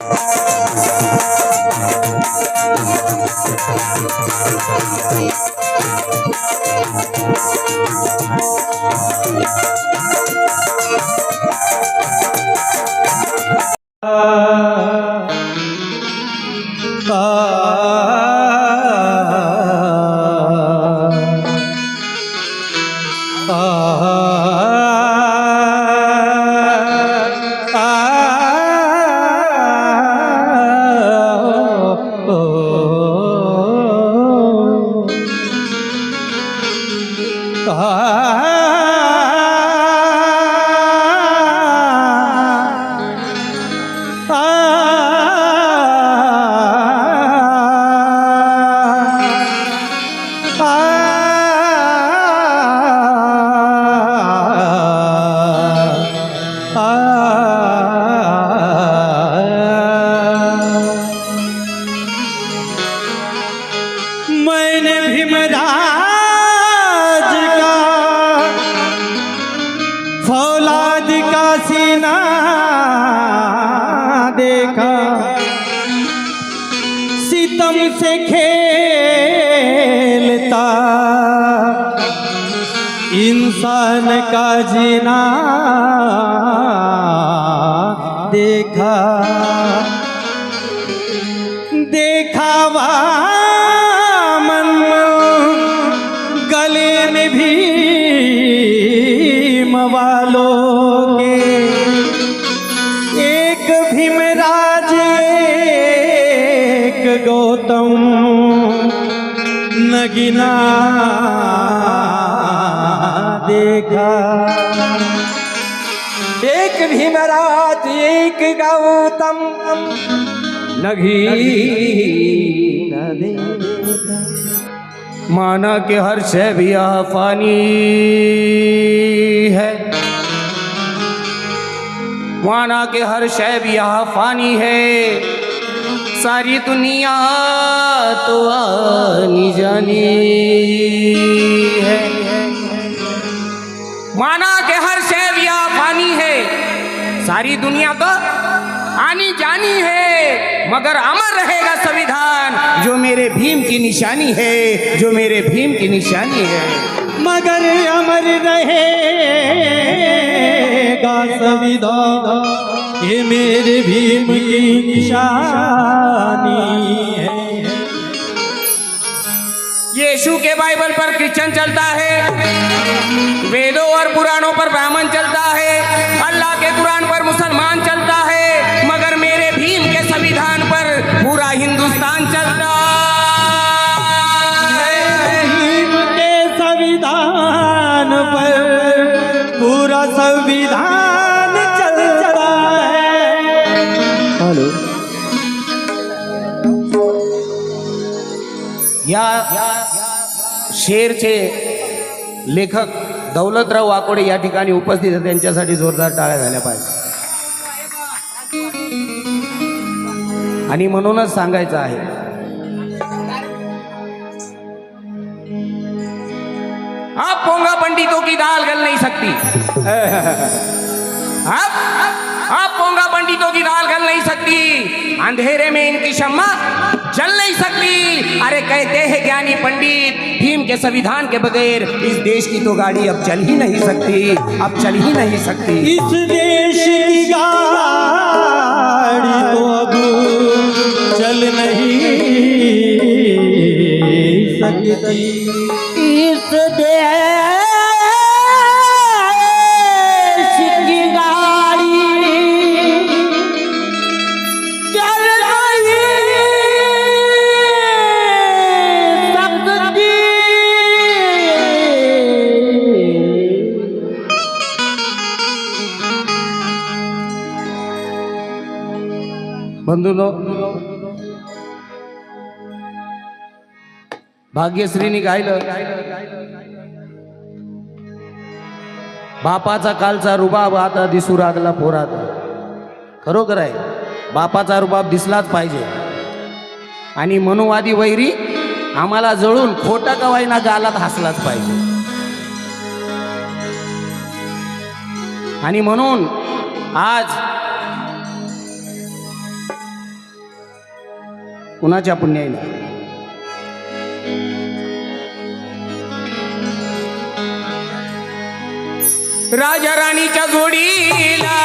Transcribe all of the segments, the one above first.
Ah, ah इंसान का जीना देखा, देखावा मन गले में भी वालों के। एक भीमराज एक गौतम नगिना एक भीमराज, एक गौतम। नगी न माना के हर शय भी फानी है। माना के हर भी यह फानी है। सारी दुनिया तो आनी जानी है। माना कि हर शय या पानी है। सारी दुनिया तो आनी जानी है, मगर अमर रहेगा संविधान, जो मेरे भीम की निशानी है, जो मेरे भीम की निशानी है। मगर अमर रहेगा संविधान, ये मेरे भीम की निशानी है। यीशु के बाइबल पर क्रिश्चियन चलता है। वेदों और पुराणों पर ब्राह्मण चलता है। शेरचे लेखक दौलतराव वाकोडे या ठिकाणी उपस्थित आहेत. त्यांच्यासाठी जोरदार टाळ्या झाल्या पाहिजे. आणि म्हणूनच सांगायचं आहे आप पोंगा पंडितों की दाल गल नहीं सकती. आप पंडितों की दाल गल नहीं सकती। अंधेरे में इनकी शम्मा जल नहीं सकती। अरे कहते हैं ज्ञानी पंडित, भीम के संविधान के बगैर इस देश की तो गाड़ी अब चल ही नहीं सकती। अब चल ही नहीं सकती। इस देश की गाड़ी तो अब चल नहीं सकती। इस देश बंधूनो भाग्यश्रीनी गायलं बापाचा कालचा रुबाब आता दिसू लागला पोरात. खरोखर आहे. बापाचा रुबाब दिसलाच पाहिजे. आणि मनुवादी वैरी आम्हाला जळून खोटा कवायना गालात हसलाच पाहिजे. आणि म्हणून आज कुणाच्या पुण्याईनं राजा राणीच्या जोडीला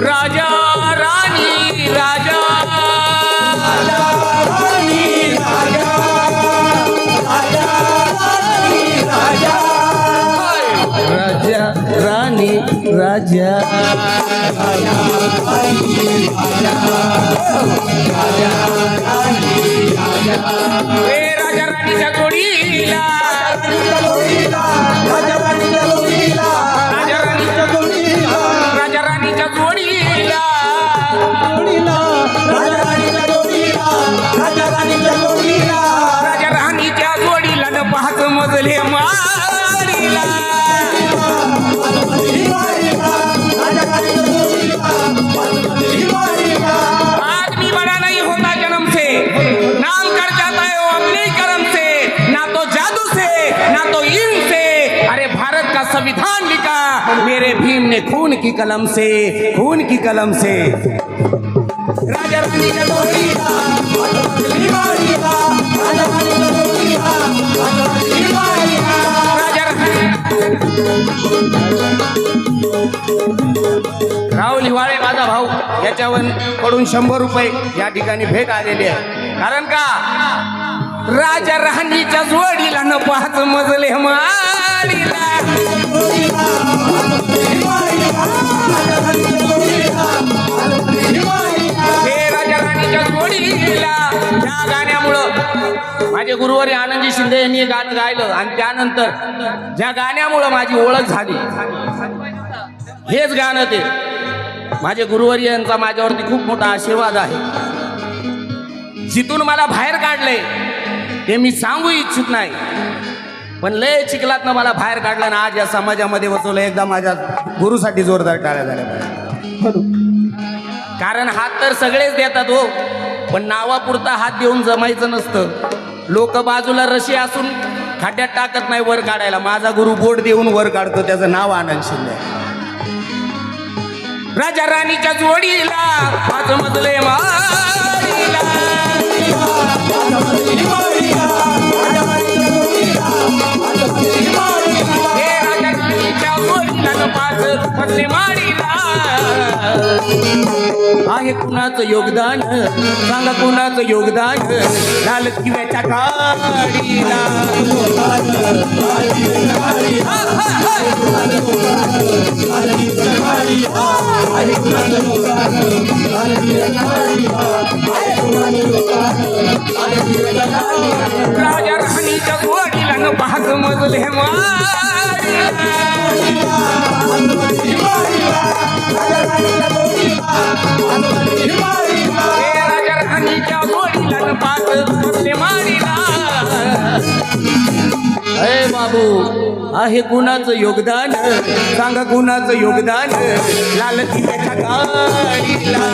राजा राणी राजा. राजा राणी राजा. राजा राणीच्या जोडीला मेरे खून की कलम से खून की कलम से। राजा रानी का राहुल हिवाळे माझा भाऊ याच्यावर कडून शंभर रुपये या ठिकाणी भेट आलेली आहे. कारण का? राजा राणीच्या जोडीला न पाहत मजले माडीला माझे गुरुवारी आनंदजी शिंदे यांनी हे गाणं गायलं आणि त्यानंतर ज्या गाण्यामुळं माझी ओळख झाली. हेच गाणं ते. माझे गुरुवारी यांचा माझ्यावरती खूप मोठा आशीर्वाद आहे. जिथून मला बाहेर काढले ते मी सांगू इच्छित नाही. पण लय चिखलातनं मला बाहेर काढलं ना आज या समाजामध्ये बसवलं एकदा माझ्या गुरुसाठी जोरदार टाळ्या झाल्या. कारण हात तर सगळेच देतात हो पण नावापुरता हात देऊन जमायचं नसतं. लोक बाजूला रशी असून खड्ड्यात टाकत नाही वर काढायला. माझा गुरु बोट देऊन वर काढतो त्याचं नाव आनंद शिंदे. राजा राणीच्या जोडीला पाच मजले मारीला. आहे. कुणाचं योगदान? सांगा कुणाचं योगदान? लाल किव्याच्या काडीला राजा राणीच्या जोडीला न पाहत मजले मा बाबू. आहे कुणाचं योगदान? सांगा कुणाचं योगदान? लाल किल्ल्याच्या गाडीला.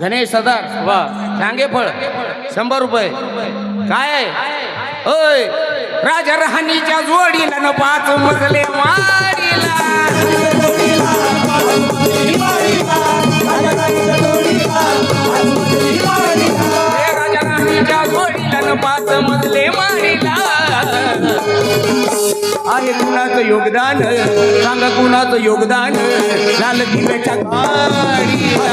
गणेश सदार वा. शांगे फळ शंभर रुपये. काय आहे? ओय. राजा राणीच्या जोडीला न पाच मजले वाडीला राजा राणीच्या जोडीला न पाच मजले मारिला. आहे कुणाचं योगदान? सांग कुणाचं योगदान? लाल दिव्याच्या गाडीला.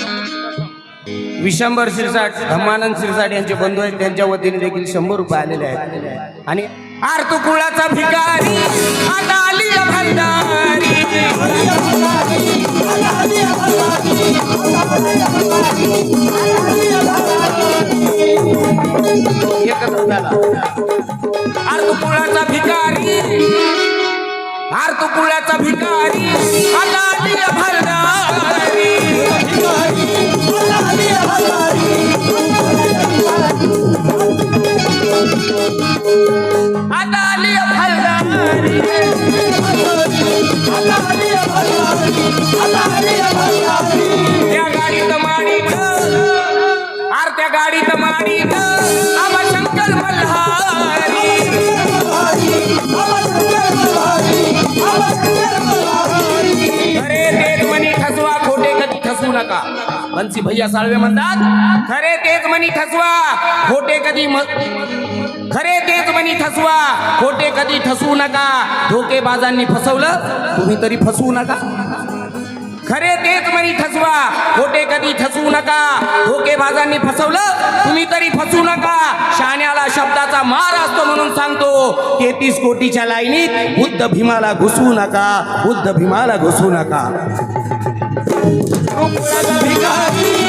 विशंभर शिरसाट धम्मानंद शिरसाट यांचे बंधू आहेत त्यांच्या वतीने देखील शंभर रुपये आलेले आहेत. आणि आरतू कुळाचा भिकारी आता आली भंडारी. एकच झाला कुळाचा भिकारी आरतू कुळाचा भिकारी आता आली भंडारी. आता आली भंडारी त्या बन्सी भैया साळवे म्हणतात खरे तेच म्हणी ठसवा खोटे कधी म खरे तेच म्हणी ठसवा खोटे कधी ठसवू नका धोकेबाजांनी फसवलं तुम्ही तरी फसवू नका. खरे तेच म्हणी ठसवा खोटे कधी ठसवू नका धोकेबाजांनी फसवलं तुम्ही तरी फसवू नका. शाण्याला शब्दाचा मार असतो म्हणून सांगतो तेहतीस कोटीच्या लाईनीत बुद्ध भीमाला घुसवू नका बुद्ध भीमाला घुसवू नका. त्या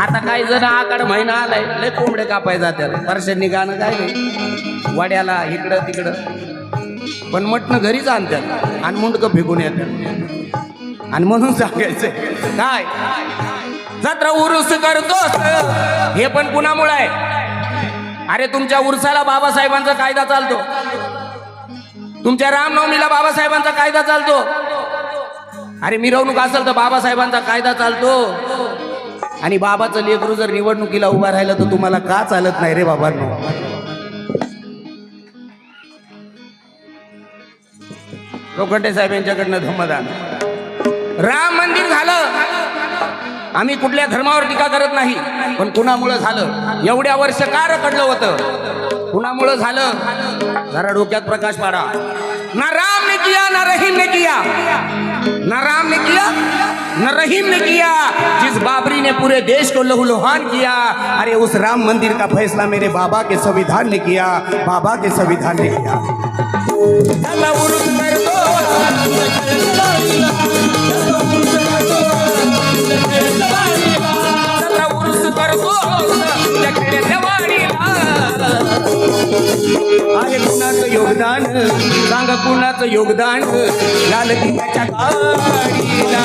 आता काही जण आकाड महिना आलाय. लय कोंबडे कापाय जात्यात. परशांनी गाणं काय नाही वाड्याला इकडं तिकडं. पण मटणं घरीच आणतात आणि मुंडकं फेकून येतात आणि म्हणून सांगायचंय काय? जत्रा उरूस करतोस? हे पण कुणामुळे आहे? अरे तुमच्या उरसाला बाबासाहेबांचा कायदा चालतो. तुमच्या रामनवमीला बाबासाहेबांचा कायदा चालतो. अरे मिरवणूक असेल तर बाबासाहेबांचा कायदा चालतो. आणि बाबाचं लेकरू जर निवडणुकीला उभा राहिलं तर तुम्हाला का चालत नाही रे बाबांनो? लोखंडे साहेब यांच्याकडनं धम्मदान. राम मंदिर झालं. आम्ही कुठल्या धर्मावर टीका करत नाही पण कुणामुळं झालं? एवढ्या वर्ष का रकडलं होतं? कुणामुळं झालं? जरा डोक्यात प्रकाश पाडा. ना राम ने किया, ना रहीम ने किया। ना राम ने किया, न रहीम ने किया। जिस बाबरी ने पूरे देश को लहूलुहान किया, अरे उस राम मंदिर का फैसला मेरे बाबा के संविधान ने किया, बाबा के संविधान ने किया। आहे कुणाचं योगदान? सांगा कुणाचं योगदान? लाल दिव्याच्या गाडीला.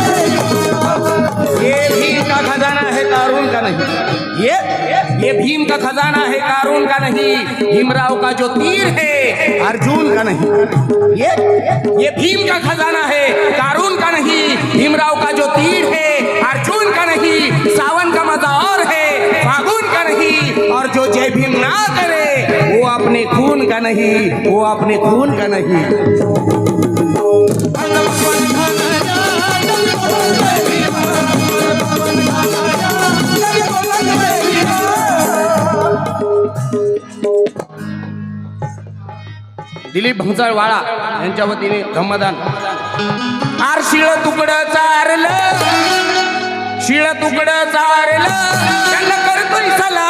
ये भीम का खजाना है, कारून का नहीं। ये ये भीम का खजाना है, कारून का नहीं। भीमराव का जो तीर है, अर्जुन का नहीं। ये ये भीम का खजाना है, कारून का नहीं। भीमराव का जो तीर है, अर्जुन का नहीं। सावन का मज़ा और है, फागुन का नहीं। और जो जय भीम ना करे वो अपने खून का नहीं, वो अपने खून का नहीं। दिलीप वाळा यांच्या वतीने धम्मदान. आर शिळ तुकडं चारलं. शिळ तुकड चारल. त्यांना करतोय सला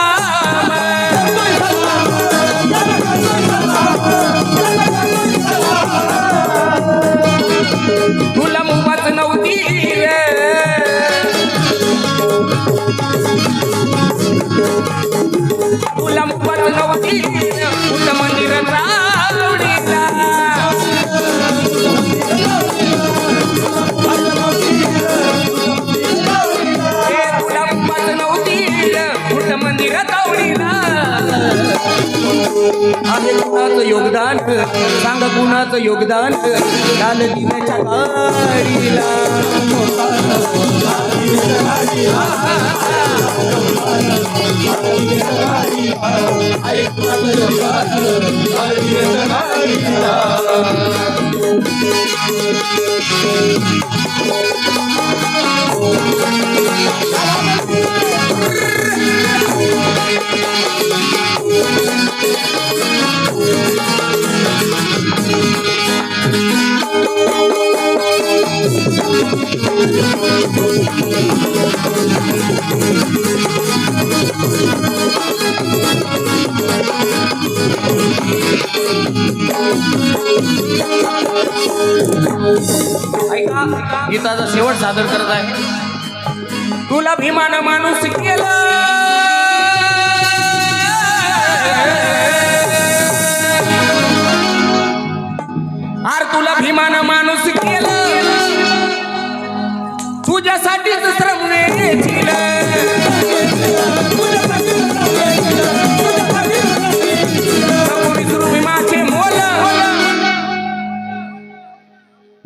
सांग कुणाचं योगदान लाल दिव्याच्या गाडीला you. गीताचा शेवट सादर करत आहे. तुला भीमान माणूस केलं. आर तुला भीमान माणूस केलं.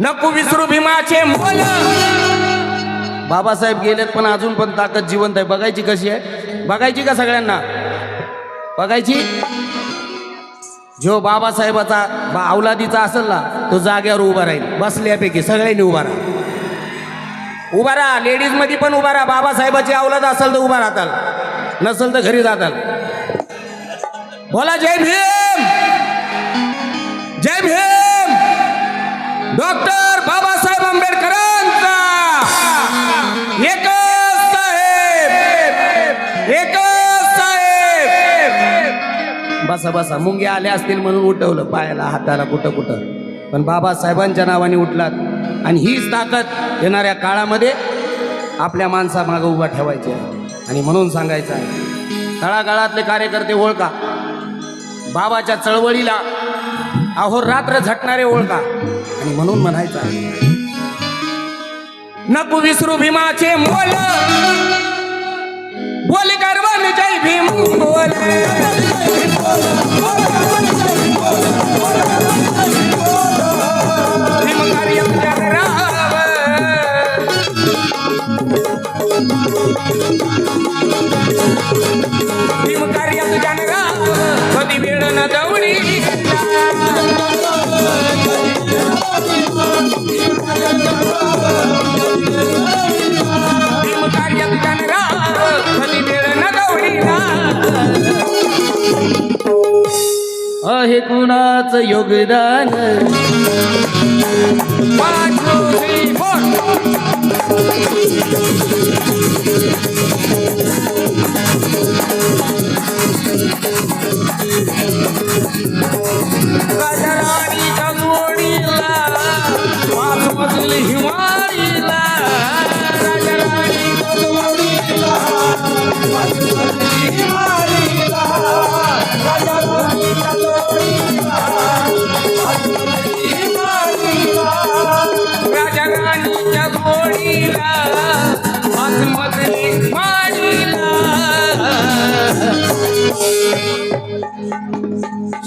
नको विसरू भीमाचे मोल. बाबासाहेब गेलेत पण अजून पण ताकद जिवंत आहे. बघायची कशी आहे? बघायची का सगळ्यांना? बघायची? जो बाबासाहेबाचा बा अवलादीचा असेल ना तो जाग्यावर उभा राहील. बसल्यापैकी सगळ्यांनी उभा राहा. उभा राहा. लेडीजमध्ये पण उभा राहा. बाबासाहेबाची अवलाद असेल तर उभा राहताल. नसेल तर घरी जाताल. बोला जय भीम! जय भीम! डॉक्टर बाबासाहेब आंबेडकरांचा. एकच साहेब. एकच साहेब. बसा बसा. मुंग्या आल्या असतील म्हणून उठवलं पायाला हाताला कुठं कुठं. पण बाबासाहेबांच्या नावाने उठलात. आणि हीच ताकद येणाऱ्या काळामध्ये आपल्या माणसामागं उभा ठेवायची आहे. आणि म्हणून सांगायचं आहे तळागाळातले कार्यकर्ते ओळखा. बाबाच्या चळवळीला अहोरात्र झटणारे ओळखा. आणि म्हणून म्हणायचं नको विसरू भीमाचे मोल. बोल गर्वान जय भीम बोल. आहे कुणाच योगदान One, two, three, four. घोडीला माडीला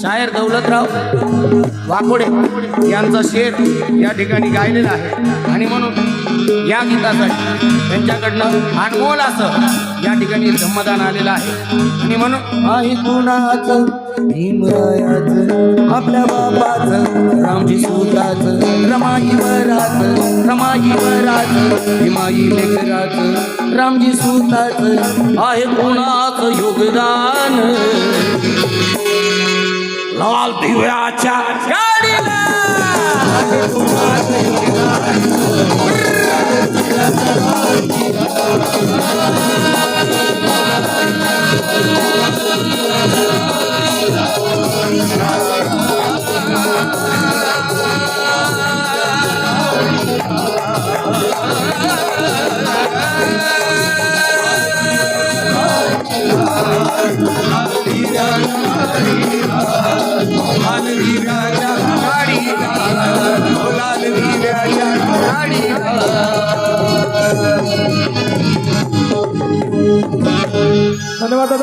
शायर दौलतराव वाकोडे यांचा शेर या ठिकाणी गायलेला आहे. आणि म्हणून या गीतासाठी त्यांच्याकडनं अनमोल असं या ठिकाणी धम्मदान आलेलं आहे. आणि म्हणून भीमरायाचं आपल्या बापाचं रामजी सुताच रमाई वराचं रमाई वराचं भीमाई लेकराचं रामजी सुताच आहे कोणाच योगदान? लाल दिव्याच्या No mate.